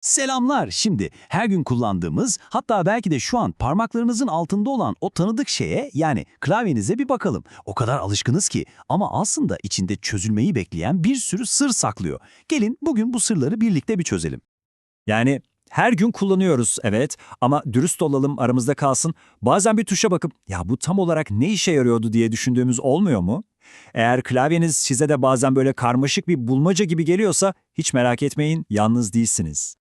Selamlar. Şimdi her gün kullandığımız hatta belki de şu an parmaklarınızın altında olan o tanıdık şeye yani klavyenize bir bakalım. O kadar alışkınız ki ama aslında içinde çözülmeyi bekleyen bir sürü sır saklıyor. Gelin bugün bu sırları birlikte bir çözelim. Yani her gün kullanıyoruz evet ama dürüst olalım aramızda kalsın. Bazen bir tuşa bakıp ya bu tam olarak ne işe yarıyordu diye düşündüğümüz olmuyor mu? Eğer klavyeniz size de bazen böyle karmaşık bir bulmaca gibi geliyorsa hiç merak etmeyin yalnız değilsiniz.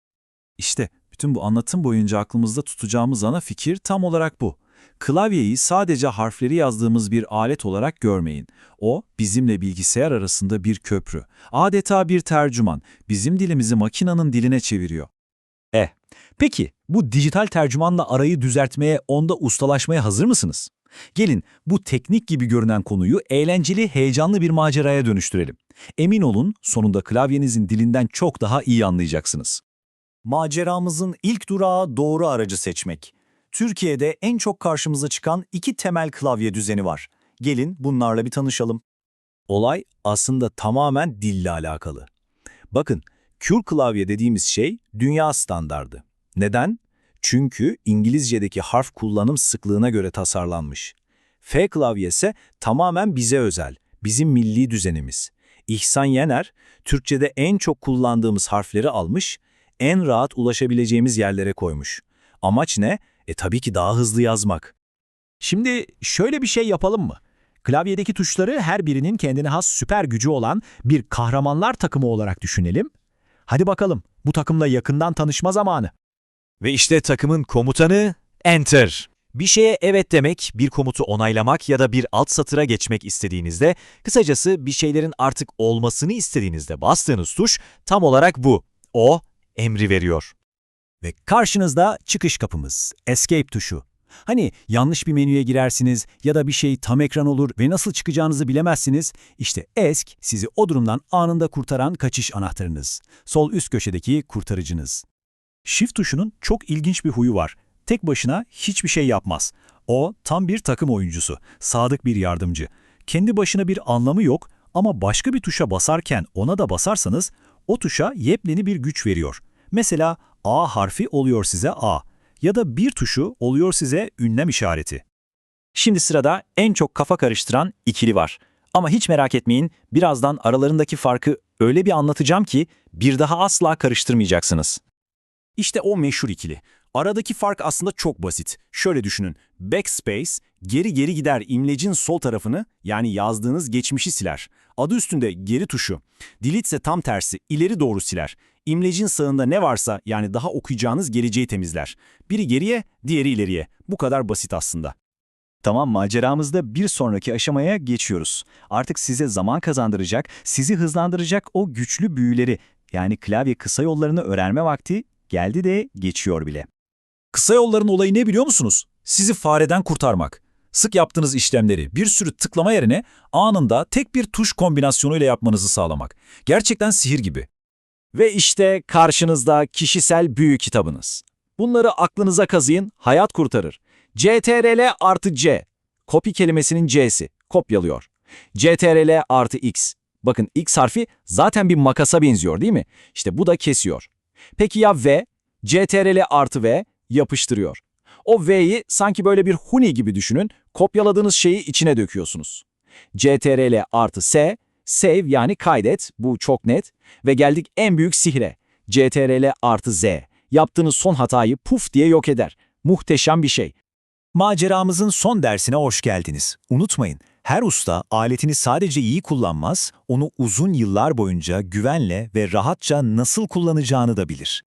İşte bütün bu anlatım boyunca aklımızda tutacağımız ana fikir tam olarak bu. Klavyeyi sadece harfleri yazdığımız bir alet olarak görmeyin. O, bizimle bilgisayar arasında bir köprü. Adeta bir tercüman. Bizim dilimizi makinanın diline çeviriyor. Peki bu dijital tercümanla arayı düzeltmeye, onda ustalaşmaya hazır mısınız? Gelin bu teknik gibi görünen konuyu eğlenceli, heyecanlı bir maceraya dönüştürelim. Emin olun sonunda klavyenizin dilinden çok daha iyi anlayacaksınız. Maceramızın ilk durağı doğru aracı seçmek. Türkiye'de en çok karşımıza çıkan iki temel klavye düzeni var. Gelin bunlarla bir tanışalım. Olay aslında tamamen dille alakalı. Bakın, Kür klavye dediğimiz şey dünya standardı. Neden? Çünkü İngilizce'deki harf kullanım sıklığına göre tasarlanmış. F klavye ise tamamen bize özel, bizim milli düzenimiz. İhsan Yener, Türkçe'de en çok kullandığımız harfleri almış, en rahat ulaşabileceğimiz yerlere koymuş. Amaç ne? E tabii ki daha hızlı yazmak. Şimdi şöyle bir şey yapalım mı? Klavyedeki tuşları her birinin kendine has süper gücü olan bir kahramanlar takımı olarak düşünelim. Hadi bakalım, bu takımla yakından tanışma zamanı. Ve işte takımın komutanı Enter. Bir şeye evet demek, bir komutu onaylamak ya da bir alt satıra geçmek istediğinizde, kısacası bir şeylerin artık olmasını istediğinizde bastığınız tuş tam olarak bu. O emri veriyor. Ve karşınızda çıkış kapımız, Escape tuşu. Hani yanlış bir menüye girersiniz ya da bir şey tam ekran olur ve nasıl çıkacağınızı bilemezsiniz. İşte ESC sizi o durumdan anında kurtaran kaçış anahtarınız. Sol üst köşedeki kurtarıcınız. Shift tuşunun çok ilginç bir huyu var. Tek başına hiçbir şey yapmaz. O tam bir takım oyuncusu, sadık bir yardımcı. Kendi başına bir anlamı yok ama başka bir tuşa basarken ona da basarsanız o tuşa yepyeni bir güç veriyor. Mesela A harfi oluyor size A ya da bir tuşu oluyor size ünlem işareti. Şimdi sırada en çok kafa karıştıran ikili var. Ama hiç merak etmeyin, birazdan aralarındaki farkı öyle bir anlatacağım ki bir daha asla karıştırmayacaksınız. İşte o meşhur ikili. Aradaki fark aslında çok basit. Şöyle düşünün. Backspace, geri geri gider imlecin sol tarafını yani yazdığınız geçmişi siler. Adı üstünde geri tuşu. Delete ise tam tersi, ileri doğru siler. İmlecin sağında ne varsa yani daha okuyacağınız geleceği temizler. Biri geriye, diğeri ileriye. Bu kadar basit aslında. Tamam maceramızda bir sonraki aşamaya geçiyoruz. Artık size zaman kazandıracak, sizi hızlandıracak o güçlü büyüleri yani klavye kısa yollarını öğrenme vakti geldi de geçiyor bile. Kısa yolların olayı ne biliyor musunuz? Sizi fareden kurtarmak. Sık yaptığınız işlemleri bir sürü tıklama yerine anında tek bir tuş kombinasyonuyla yapmanızı sağlamak. Gerçekten sihir gibi. Ve işte karşınızda kişisel büyü kitabınız. Bunları aklınıza kazıyın, hayat kurtarır. CTRL artı C. Copy kelimesinin C'si. Kopyalıyor. CTRL artı X. Bakın X harfi zaten bir makasa benziyor değil mi? İşte bu da kesiyor. Peki ya V? CTRL artı V yapıştırıyor. O V'yi sanki böyle bir huni gibi düşünün, kopyaladığınız şeyi içine döküyorsunuz. CTRL artı S, save yani kaydet, bu çok net. Ve geldik en büyük sihre. CTRL artı Z. Yaptığınız son hatayı puf diye yok eder. Muhteşem bir şey. Maceramızın son dersine hoş geldiniz. Unutmayın, her usta aletini sadece iyi kullanmaz, onu uzun yıllar boyunca güvenle ve rahatça nasıl kullanacağını da bilir.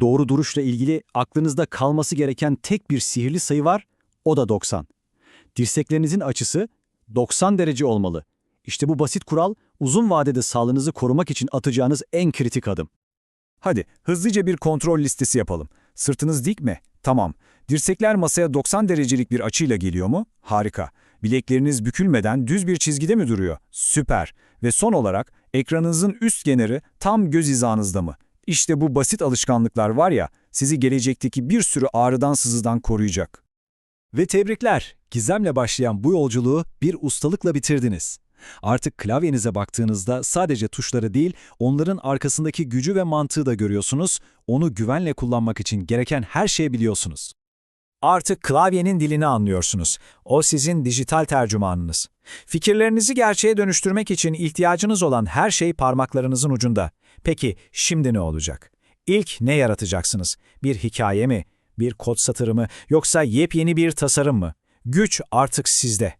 Doğru duruşla ilgili aklınızda kalması gereken tek bir sihirli sayı var, o da 90. Dirseklerinizin açısı 90 derece olmalı. İşte bu basit kural, uzun vadede sağlığınızı korumak için atacağınız en kritik adım. Hadi hızlıca bir kontrol listesi yapalım. Sırtınız dik mi? Tamam. Dirsekler masaya 90 derecelik bir açıyla geliyor mu? Harika. Bilekleriniz bükülmeden düz bir çizgide mi duruyor? Süper. Ve son olarak ekranınızın üst kenarı tam göz hizanızda mı? İşte bu basit alışkanlıklar var ya, sizi gelecekteki bir sürü ağrıdan sızıdan koruyacak. Ve tebrikler. Gizemle başlayan bu yolculuğu bir ustalıkla bitirdiniz. Artık klavyenize baktığınızda sadece tuşları değil, onların arkasındaki gücü ve mantığı da görüyorsunuz. Onu güvenle kullanmak için gereken her şeyi biliyorsunuz. Artık klavyenin dilini anlıyorsunuz. O sizin dijital tercümanınız. Fikirlerinizi gerçeğe dönüştürmek için ihtiyacınız olan her şey parmaklarınızın ucunda. Peki şimdi ne olacak? İlk ne yaratacaksınız? Bir hikaye mi? Bir kod satırı mı? Yoksa yepyeni bir tasarım mı? Güç artık sizde.